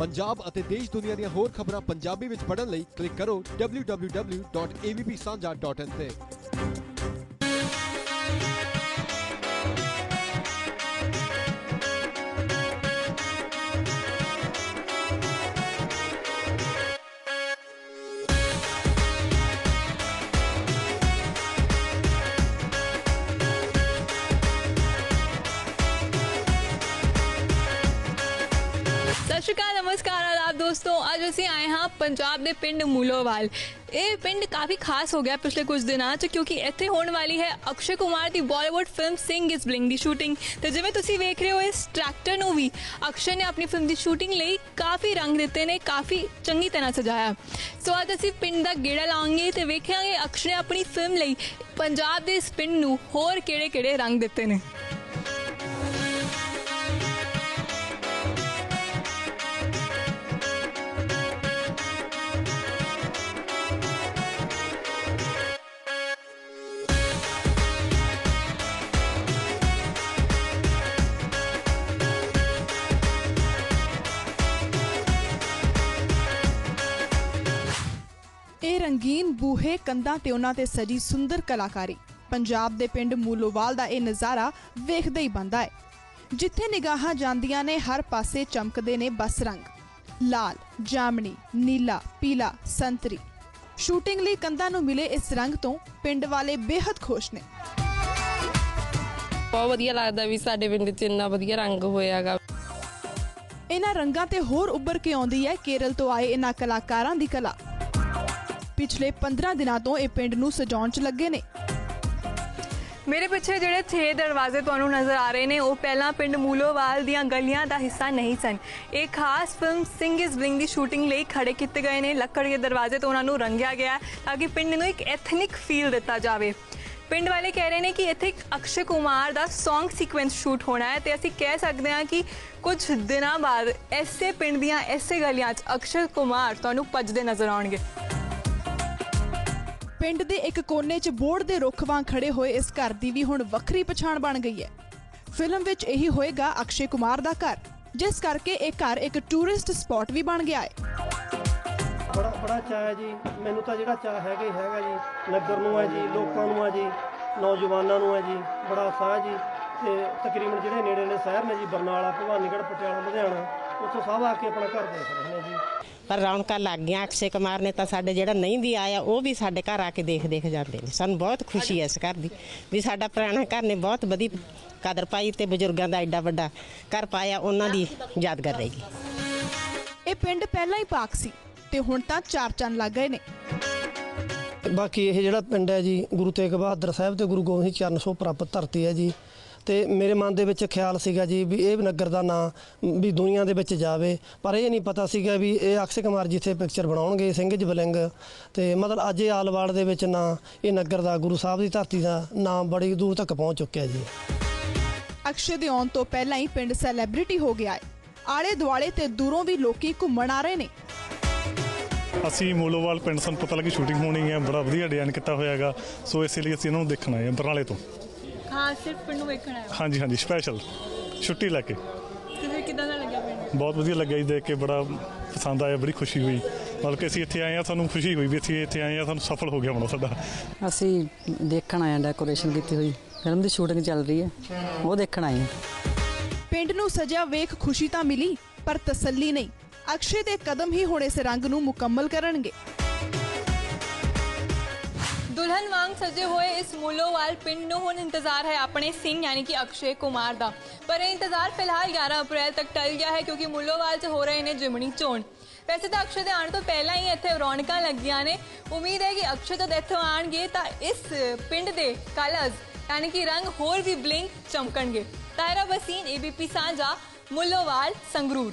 ਪੰਜਾਬ ਅਤੇ ਦੇਸ਼ ਦੁਨੀਆ ਦੀਆਂ ਹੋਰ ਖਬਰਾਂ ਪੰਜਾਬੀ ਵਿੱਚ ਪੜ੍ਹਨ ਲਈ ਕਲਿੱਕ ਕਰੋ www.avpsanja.in ਤੇ। ਸਤਿ ਸ਼੍ਰੀ ਅਕਾਲ, ਨਮਸਕਾਰ ਆਦਾਬ ਦੋਸਤੋ। ਅੱਜ ਅਸੀਂ ਆਏ ਹਾਂ ਪੰਜਾਬ ਦੇ ਪਿੰਡ ਮੂਲੋਵਾਲ। ਇਹ ਪਿੰਡ ਕਾਫੀ ਖਾਸ ਹੋ ਗਿਆ ਪਿਛਲੇ ਕੁਝ ਦਿਨਾਂ 'ਚ, ਕਿਉਂਕਿ ਇੱਥੇ ਹੋਣ ਵਾਲੀ ਹੈ ਅਕਸ਼ੇ ਕੁਮਾਰ ਦੀ Bollywood film Singh is Bling the shooting ਤੇ ਜਿਵੇਂ ਤੁਸੀਂ ਵੇਖ ਰਹੇ ਹੋ, ਇਸ ਟਰੈਕਟਰ ਨੂੰ ਵੀ ਅਕਸ਼ੇ ਨੇ ਆਪਣੀ ਫਿਲਮ ਦੀ ਸ਼ੂਟਿੰਗ ਲਈ ਕਾਫੀ ਰੰਗ ਦਿੱਤੇ ਨੇ, ਕਾਫੀ ਚੰਗੀ ਤਰ੍ਹਾਂ ਸਜਾਇਆ। ਸੋ ਅੱਜ ਅਸੀਂ ਪਿੰਡ ਦਾ ਗੇੜਾ ਲਾਵਾਂਗੇ ਤੇ ਵੇਖਾਂਗੇ ਅਕਸ਼ੇ ਨੇ ਆਪਣੀ ਫਿਲਮ ਲਈ ਪੰਜਾਬ ਦੇ ਇਸ ਪਿੰਡ ਨੂੰ ਹੋਰ ਕਿਹੜੇ-ਕਿਹੜੇ ਰੰਗ ਦਿੱਤੇ ਨੇ। ਰੰਗੀਨ ਬੂਹੇ ਕੰਧਾਂ ਤੇ ਉਹਨਾਂ ਤੇ ਸਜੀ ਸੁੰਦਰ ਕਲਾਕਾਰੀ। ਪੰਜਾਬ ਦੇ ਪਿੰਡ ਮੂਲੋਵਾਲ ਦਾ ਇਹ ਨਜ਼ਾਰਾ ਵੇਖਦੇ ਹੀ ਬੰਦਾ ਹੈ। ਜਿੱਥੇ ਨਿਗਾਹਾਂ ਜਾਂਦੀਆਂ ਨੇ ਹਰ ਪਾਸੇ ਚਮਕਦੇ ਨੇ ਬਸ ਰੰਗ। ਲਾਲ ਜਾਮਣੀ ਨੀਲਾ ਪੀਲਾ ਸੰਤਰੀ। ਸ਼ੂਟਿੰਗ ਲਈ ਕੰਧਾਂ ਨੂੰ ਮਿਲੇ ਇਸ ਰੰਗ ਤੋਂ ਪਿੰਡ ਵਾਲੇ ਬੇहद ਖੁਸ਼ ਨੇ। ਬਹੁਤ ਵਧੀਆ ਲੱਗਦਾ ਵੀ ਸਾਡੇ ਪਿੰਡ 'ਚ ਇੰਨਾ ਵਧੀਆ ਰੰਗ ਹੋਇਆਗਾ। ਇਹਨਾਂ ਰੰਗਾਂ ਤੇ ਹੋਰ ਉੱਭਰ ਕੇ ਆਉਂਦੀ ਹੈ ਕੇਰਲ ਤੋਂ ਆਏ ਇਹਨਾਂ ਕਲਾਕਾਰਾਂ ਦੀ ਕਲਾ। ਪਿਛਲੇ 15 ਦਿਨਾਂ ਤੋਂ ਇਹ ਪਿੰਡ ਨੂੰ ਸਜਾਉਣ 'ਚ ਲੱਗੇ ਨੇ। ਮੇਰੇ ਪਿੱਛੇ ਜਿਹੜੇ 6 ਦਰਵਾਜ਼ੇ ਤੁਹਾਨੂੰ ਨਜ਼ਰ ਆ ਰਹੇ ਨੇ, ਉਹ ਪਹਿਲਾਂ ਪਿੰਡ ਮੂਲੋਵਾਲ ਦੀਆਂ ਗਲੀਆਂ ਦਾ ਹਿੱਸਾ ਨਹੀਂ ਸਨ। ਇਹ ਖਾਸ film Singh is Warring the shooting ਲਈ ਖੜੇ ਕੀਤੇ ਗਏ ਨੇ। ਲੱਕੜ ਦੇ ਦਰਵਾਜ਼ੇ ਤੋਂ ਉਹਨਾਂ ਨੂੰ ਰੰਗਿਆ ਗਿਆ ਤਾਂ ਕਿ ਪਿੰਡ ਨੂੰ ਇੱਕ ਐਥਨਿਕ ਫੀਲ ਦਿੱਤਾ ਜਾਵੇ। ਪਿੰਡ ਵਾਲੇ ਕਹਿ ਰਹੇ ਨੇ ਕਿ ਇੱਥੇ ਅਕਸ਼ੇ ਕੁਮਾਰ ਦਾ Song ਸੀਕੁਐਂਸ ਸ਼ੂਟ ਹੋਣਾ ਹੈ ਤੇ ਅਸੀਂ ਕਹਿ ਸਕਦੇ ਹਾਂ ਕਿ ਕੁਝ ਦਿਨਾਂ ਬਾਅਦ ਐਸੇ ਪਿੰਡ ਦੀਆਂ ਐਸੇ ਗਲੀਆਂ 'ਚ ਅਕਸ਼ੇ ਕੁਮਾਰ ਤੁਹਾਨੂੰ ਭੱਜਦੇ ਨਜ਼ਰ ਆਉਣਗੇ। ਪਿੰਡ ਦੇ ਇੱਕ ਕੋਨੇ 'ਚ ਬੋਰਡ ਦੇ ਰੁੱਖ ਵਾਂਗ ਖੜੇ ਹੋਏ ਇਸ ਘਰ ਦੀ ਵੀ ਹੁਣ ਵੱਖਰੀ ਪਛਾਣ ਬਣ ਗਈ ਹੈ। ਫਿਲਮ ਵਿੱਚ ਇਹੀ ਹੋਏਗਾ ਅਕਸ਼ੇ ਕੁਮਾਰ ਦਾ ਘਰ, ਜਿਸ ਕਰਕੇ ਇਹ ਘਰ ਇੱਕ ਟੂਰਿਸਟ ਸਪੌਟ ਵੀ ਬਣ ਗਿਆ ਹੈ। ਬੜਾ ਬੜਾ ਚਾਅ ਹੈ ਜੀ। ਮੈਨੂੰ ਤਾਂ ਜਿਹੜਾ ਚਾਅ ਹੈਗਾ ਹੀ ਹੈਗਾ ਜੀ। ਨਗਰ ਨੂੰ ਹੈ ਜੀ, ਲੋਕਾਂ ਨੂੰ ਹੈ ਜੀ, ਨੌਜਵਾਨਾਂ ਨੂੰ ਹੈ ਜੀ। ਬੜਾ ਉਤਸ਼ਾਹ ਜੀ। ਤੇ ਤਕਰੀਬਨ ਜਿਹੜੇ ਨੇੜੇ ਨੇ ਸ਼ਹਿਰ ਨੇ ਜੀ, ਬਰਨਾਲਾ, ਭਵਾਨੀਗੜ੍ਹ, ਪਟਿਆਲਾ, ਲੁਧਿਆਣਾ। ਉੱਥੋਂ ਸਭ ਆ ਕੇ ਆਪਣਾ ਘਰ ਦੇਖ ਰਹੇ ਨੇ ਜੀ। ਪਰ ਰੌਣਕਾਂ ਲੱਗ ਗਈਆਂ ਅਕਸ਼ੇ ਕੁਮਾਰ ਨੇ ਤਾਂ ਸਾਡੇ ਜਿਹੜਾ ਨਹੀਂ ਵੀ ਆਇਆ ਉਹ ਵੀ ਸਾਡੇ ਘਰ ਆ ਕੇ ਦੇਖ ਦੇਖ ਜਾਂਦੇ ਨੇ। ਸਾਨੂੰ ਬਹੁਤ ਖੁਸ਼ੀ ਹੈ ਇਸ ਘਰ ਦੀ ਵੀ ਸਾਡਾ ਪੁਰਾਣਾ ਘਰ ਨੇ ਬਹੁਤ ਵਧੀਆ ਕਦਰ ਪਾਈ ਤੇ ਬਜ਼ੁਰਗਾਂ ਦਾ ਐਡਾ ਵੱਡਾ ਘਰ ਪਾਇਆ ਉਹਨਾਂ ਦੀ ਯਾਦਗਾਰ ਰਹੇਗੀ ਇਹ ਪਿੰਡ ਪਹਿਲਾਂ ਹੀ ਪਾਕ ਸੀ ਤੇ ਹੁਣ ਤਾਂ ਚਾਰ ਚੰਨ ਲੱਗ ਗਏ ਨੇ। ਬਾਕੀ ਇਹ ਜਿਹੜਾ ਪਿੰਡ ਹੈ ਜੀ ਗੁਰੂ ਤੇਗ ਬਹਾਦਰ ਸਾਹਿਬ ਤੇ ਗੁਰੂ ਗੋਬਿੰਦ ਸਿੰਘ ਚਰਨ ਸੋ ਪ੍ਰਾਪਤ ਧਰਤੀ ਹੈ ਜੀ। ਤੇ ਮੇਰੇ ਮਨ ਦੇ ਵਿੱਚ ਖਿਆਲ ਸੀਗਾ ਜੀ ਵੀ ਇਹ ਨਗਰ ਦਾ ਨਾਂ ਵੀ ਦੁਨੀਆ ਦੇ ਵਿੱਚ ਜਾਵੇ। ਪਰ ਇਹ ਨਹੀਂ ਪਤਾ ਸੀਗਾ ਵੀ ਇਹ ਅਕਸ਼ੇ ਕੁਮਾਰ ਜਿੱਥੇ ਪਿਕਚਰ ਬਣਾਉਣਗੇ ਸਿੰਘ ਜਬਲਿੰਗ ਤੇ ਮਤਲਬ ਅੱਜ ਇਹ ਆਲਵਾਲ ਦੇ ਵਿੱਚ ਨਾਂ ਇਹ ਨਗਰ ਦਾ ਗੁਰੂ ਸਾਹਿਬ ਦੀ ਧਰਤੀ ਦਾ ਨਾਂ ਬੜੀ ਦੂਰ ਤੱਕ ਪਹੁੰਚ ਚੁੱਕਿਆ ਜੀ। ਅਕਸ਼ੇ ਦੇ ਆਉਣ ਤੋਂ ਪਹਿਲਾਂ ਹੀ ਪਿੰਡ ਸੈਲੀਬ੍ਰਿਟੀ ਹੋ ਗਿਆ ਹੈ। ਆਲੇ ਦੁਆਲੇ ਤੇ ਦੂਰੋਂ ਵੀ ਲੋਕੀ ਘੁੰਮਣ ਆ ਰਹੇ ਨੇ। ਅਸੀਂ ਮੂਲੋਵਾਲ ਪਿੰਡ ਸਾਨੂੰ ਪਤਾ ਲੱਗੀ ਸ਼ੂਟਿੰਗ ਹੋਣੀ ਹੈ ਬੜਾ ਵਧੀਆ ਡਿਜ਼ਾਈਨ ਕੀਤਾ ਹੋਇਆ ਹੈਗਾ। ਸੋ ਇਸੇ ਲਈ ਅਸੀਂ ਇਹਨਾਂ ਨੂੰ ਦੇਖਣ ਆਏ ਹਾਂ ਬਰਨਾਲੇ ਤੋਂ। ਹਾਂ ਸਿਰਫ ਪਿੰਡ ਨੂੰ ਵੇਖਣਾ ਹੈ। ਹਾਂਜੀ ਹਾਂਜੀ ਸਪੈਸ਼ਲ ਛੁੱਟੀ ਲੈ ਕੇ। ਤੇ ਫਿਰ ਕਿਦਾਂ ਦਾ ਲੱਗਿਆ ਪਿੰਡ? ਬਹੁਤ ਵਧੀਆ ਲੱਗਿਆ ਜੀ ਦੇਖ ਕੇ ਬੜਾ ਪਸੰਦ ਆਇਆ ਬੜੀ ਖੁਸ਼ੀ ਹੋਈ। ਮਤਲਬ ਕਿ ਅਸੀਂ ਇੱਥੇ ਆਏ ਹਾਂ ਸਾਨੂੰ ਖੁਸ਼ੀ ਹੋਈ ਵੀ ਅਸੀਂ ਇੱਥੇ ਆਏ ਹਾਂ ਸਾਨੂੰ ਸਫਲ ਹੋ ਗਿਆ ਹੁਣ ਸਾਡਾ। ਅਸੀਂ ਦੇਖਣ ਆਏ ਹਾਂ ਡੈਕੋਰੇਸ਼ਨ ਕੀਤੀ ਹੋਈ। ਫਿਲਮ ਦੀ ਸ਼ੂਟਿੰਗ ਚੱਲ ਰਹੀ ਹੈ। ਉਹ ਦੇਖਣ ਆਏ ਪਿੰਡ ਨੂੰ ਸਜਿਆ ਵੇਖ ਖੁਸ਼ੀ ਤਾਂ ਮਿਲੀ ਪਰ ਤਸੱਲੀ ਨਹੀਂ। ਅਕਸ਼ੇ ਦੇ ਕਦਮ ਹੀ ਹੁਣ ਇਸ ਰੰਗ ਨੂੰ ਮੁਕੰਮਲ ਕਰਨਗੇ। ਸਜੇ ਹੋਏ ਇਸ ਮੂਲੋਵਾਲ ਪਿੰਡ ਨੂੰ ਹੁਣ ਇੰਤਜ਼ਾਰ ਹੈ ਆਪਣੇ ਸਿੰਘ ਯਾਨੀ ਕਿ ਅਕਸ਼ੇ ਕੁਮਾਰ ਦਾ। ਪਰ ਇਹ ਇੰਤਜ਼ਾਰ ਫਿਲਹਾਲ 11 ਅਪ੍ਰੈਲ ਤੱਕ ਟਲ ਗਿਆ ਹੈ ਕਿਉਂਕਿ ਮੂਲੋਵਾਲ 'ਚ ਹੋ ਰਹੇ ਨੇ ਜਿਮਣੀ ਚੋਣ। ਵੈਸੇ ਤਾਂ ਅਕਸ਼ੇ ਦੇ ਆਉਣ ਤੋਂ ਪਹਿਲਾਂ ਹੀ ਇੱਥੇ ਰੌਣਕਾਂ ਲੱਗੀਆਂ ਨੇ। ਉਮੀਦ ਹੈ ਕਿ ਅਕਸ਼ੇ ਜਦ ਇੱਥੋਂ ਆਣਗੇ ਤਾਂ ਇਸ ਪਿੰਡ ਦੇ ਕਲਰਸ ਯਾਨੀ ਕਿ ਰੰਗ ਹੋਰ ਵੀ ਬਲਿੰਕ ਚਮਕਣਗੇ। ਤਾਇਰਾ ਬਸੀਨ ਏਬੀਪੀ ਸਾਂਝਾ, ਮੁੱਲੋਵਾਲ, ਸੰਗਰੂਰ।